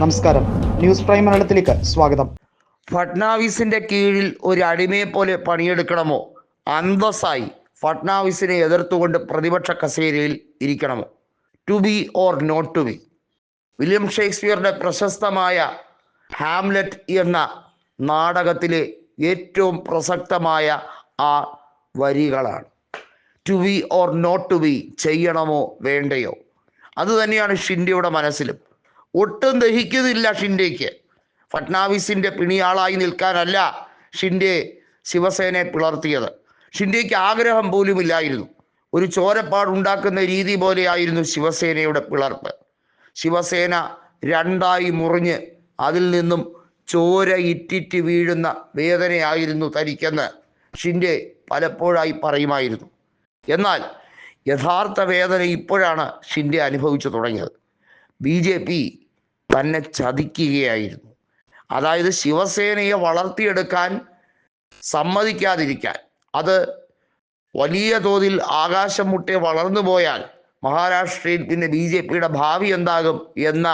നമസ്കാരം. News prime മലയാളത്തിലേക്ക് സ്വാഗതം. ഫട്നാവിസിന്റെ കീഴിൽ ഒരു അടിമയെ പോലെ പണിയെടുക്കണമോ? അന്തസ്സായി ഫട്നാവിസിനെ എതിർത്തുകൊണ്ട് പ്രതിപക്ഷ കസേരയിൽ ഇരിക്കണമോ? To be or not to be. William ഷേക്സ്പിയറുടെ പ്രശസ്തമായ ഹാംലെറ്റ് എന്ന നാടകത്തിലെ ഏറ്റവും പ്രസക്തമായ ആ വരികളാണ്. To be or not to be ചെയ്യണമോ വേണ്ടയോ? അതുതന്നെയാണ് ഷിൻഡിയുടെ മനസ്സിലും. ഒട്ടും ദഹിക്കുന്നില്ല ഷിൻഡേക്ക്. ഫട്നാവിസിന്റെ പിണിയാളായി നിൽക്കാനല്ല ഷിൻഡെ ശിവസേനയെ പിളർത്തിയത്. ഷിൻഡേക്ക് ആഗ്രഹം പോലും ഇല്ലായിരുന്നു. ഒരു ചോരപ്പാടുണ്ടാക്കുന്ന രീതി പോലെയായിരുന്നു ശിവസേനയുടെ പിളർപ്പ്. ശിവസേന രണ്ടായി മുറിഞ്ഞ് അതിൽ നിന്നും ചോര ഇറ്റിറ്റ് വീഴുന്ന വേദനയായിരുന്നു തനിക്കെന്ന് ഷിൻഡെ പലപ്പോഴായി പറയുമായിരുന്നു. എന്നാൽ യഥാർത്ഥ വേദന ഇപ്പോഴാണ് ഷിൻഡെ അനുഭവിച്ചു തുടങ്ങിയത്. ബി ജെ പി തന്നെ ചതിക്കുകയായിരുന്നു. അതായത് ശിവസേനയെ വളർത്തിയെടുക്കാൻ സമ്മതിക്കാതിരിക്കാൻ. അത് വലിയ തോതിൽ ആകാശം മുട്ടെ വളർന്നു പോയാൽ മഹാരാഷ്ട്രയിൽ പിന്നെ ബി ജെ പിയുടെ ഭാവി എന്താകും എന്ന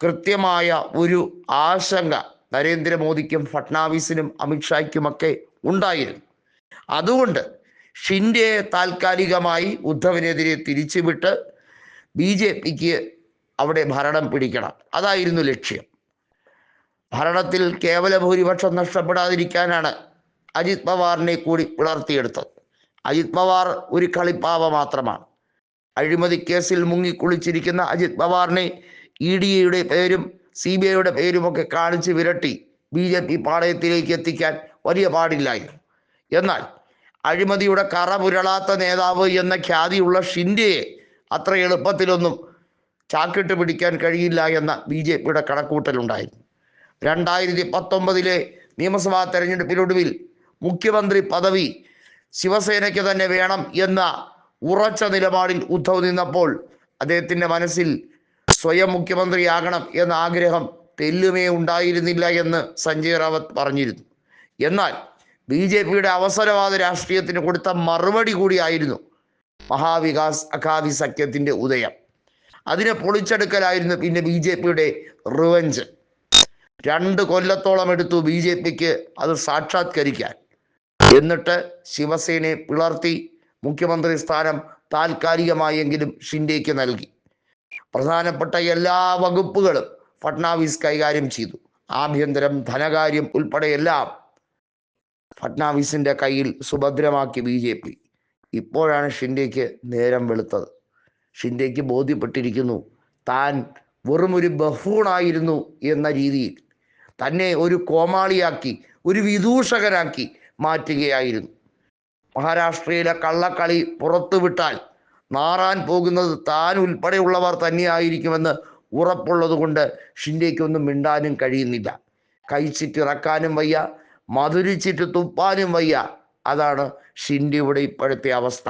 കൃത്യമായ ഒരു ആശങ്ക നരേന്ദ്രമോദിക്കും ഫട്നാവിസിനും അമിത്ഷായ്ക്കുമൊക്കെ ഉണ്ടായിരുന്നു. അതുകൊണ്ട് ഷിൻഡെയെ താൽക്കാലികമായി ഉദ്ധവിനെതിരെ തിരിച്ചുവിട്ട് ബി ജെ പിക്ക് അവിടെ ഭരണം പിടിക്കണം. അതായിരുന്നു ലക്ഷ്യം. ഭരണത്തിൽ കേവല ഭൂരിപക്ഷം നഷ്ടപ്പെടാതിരിക്കാനാണ് അജിത് പവാറിനെ കൂടി പിളർത്തിയെടുത്തത്. അജിത് പവാർ ഒരു കളിപ്പാവ മാത്രമാണ്. അഴിമതി കേസിൽ മുങ്ങിക്കുളിച്ചിരിക്കുന്ന അജിത് പവാറിനെ ഇ ഡിയുടെ പേരും സി ബി ഐയുടെ പേരുമൊക്കെ കാണിച്ച് വിരട്ടി ബി ജെ പി പാളയത്തിലേക്ക് എത്തിക്കാൻ വലിയ പാടില്ലായിരുന്നു. എന്നാൽ അഴിമതിയുടെ കറ പുരളാത്ത നേതാവ് എന്ന ഖ്യാതിയുള്ള ഷിൻഡയെ അത്ര എളുപ്പത്തിലൊന്നും ചാക്കിട്ട് പിടിക്കാൻ കഴിയില്ല എന്ന ബി ജെ പിയുടെ കണക്കൂട്ടലുണ്ടായിരുന്നു. രണ്ടായിരത്തി പത്തൊമ്പതിലെ നിയമസഭാ തെരഞ്ഞെടുപ്പിനൊടുവിൽ മുഖ്യമന്ത്രി പദവി ശിവസേനയ്ക്ക് തന്നെ വേണം എന്ന ഉറച്ച നിലപാടിൽ ഉദ്ധവ് നിന്നപ്പോൾ അദ്ദേഹത്തിന്റെ മനസ്സിൽ സ്വയം മുഖ്യമന്ത്രിയാകണം എന്ന ആഗ്രഹം തെല്ലുമേ ഉണ്ടായിരുന്നില്ല എന്ന് സഞ്ജയ് റാവത്ത് പറഞ്ഞിരുന്നു. എന്നാൽ ബി ജെ പിയുടെ അവസരവാദ രാഷ്ട്രീയത്തിന് കൊടുത്ത മറുപടി കൂടിയായിരുന്നു മഹാവികാസ് അഖാദി സഖ്യത്തിന്റെ ഉദയം. അതിനെ പൊളിച്ചെടുക്കലായിരുന്നു പിന്നെ ബി ജെ പിയുടെ റിവഞ്ച്. രണ്ട് കൊല്ലത്തോളം എടുത്തു ബി ജെ പിക്ക് അത് സാക്ഷാത്കരിക്കാൻ. എന്നിട്ട് ശിവസേനയെ പിളർത്തി മുഖ്യമന്ത്രി സ്ഥാനം താൽക്കാലികമായെങ്കിലും ഷിൻഡേക്ക് നൽകി. പ്രധാനപ്പെട്ട എല്ലാ വകുപ്പുകളും ഫട്നാവിസ് കൈകാര്യം ചെയ്തു. ആഭ്യന്തരം ധനകാര്യം ഉൾപ്പെടെയെല്ലാം ഫട്നാവിസിന്റെ കയ്യിൽ സുഭദ്രമാക്കി ബി ജെ പി. ഇപ്പോഴാണ് ഷിൻഡേക്ക് നേരം വെളുത്തത്. ഷിൻഡെയ്ക്ക് ബോധ്യപ്പെട്ടിരിക്കുന്നു. താൻ വെറുമൊരു ബഹൂണായിരുന്നു എന്ന രീതിയിൽ തന്നെ ഒരു കോമാളിയാക്കി ഒരു വിദൂഷകനാക്കി മാറ്റുകയായിരുന്നു. മഹാരാഷ്ട്രയിലെ കള്ളക്കളി പുറത്തുവിട്ടാൽ നാറാൻ പോകുന്നത് താൻ ഉൾപ്പെടെയുള്ളവർ തന്നെയായിരിക്കുമെന്ന് ഉറപ്പുള്ളതുകൊണ്ട് കൊണ്ട് ഷിൻഡെയ്ക്കൊന്നും മിണ്ടാനും കഴിയുന്നില്ല. കഴിച്ചിട്ടിറക്കാനും വയ്യ മധുരിച്ചിട്ട് തുപ്പാനും വയ്യ. അതാണ് ഷിൻഡിയുടെ ഇപ്പോഴത്തെ അവസ്ഥ.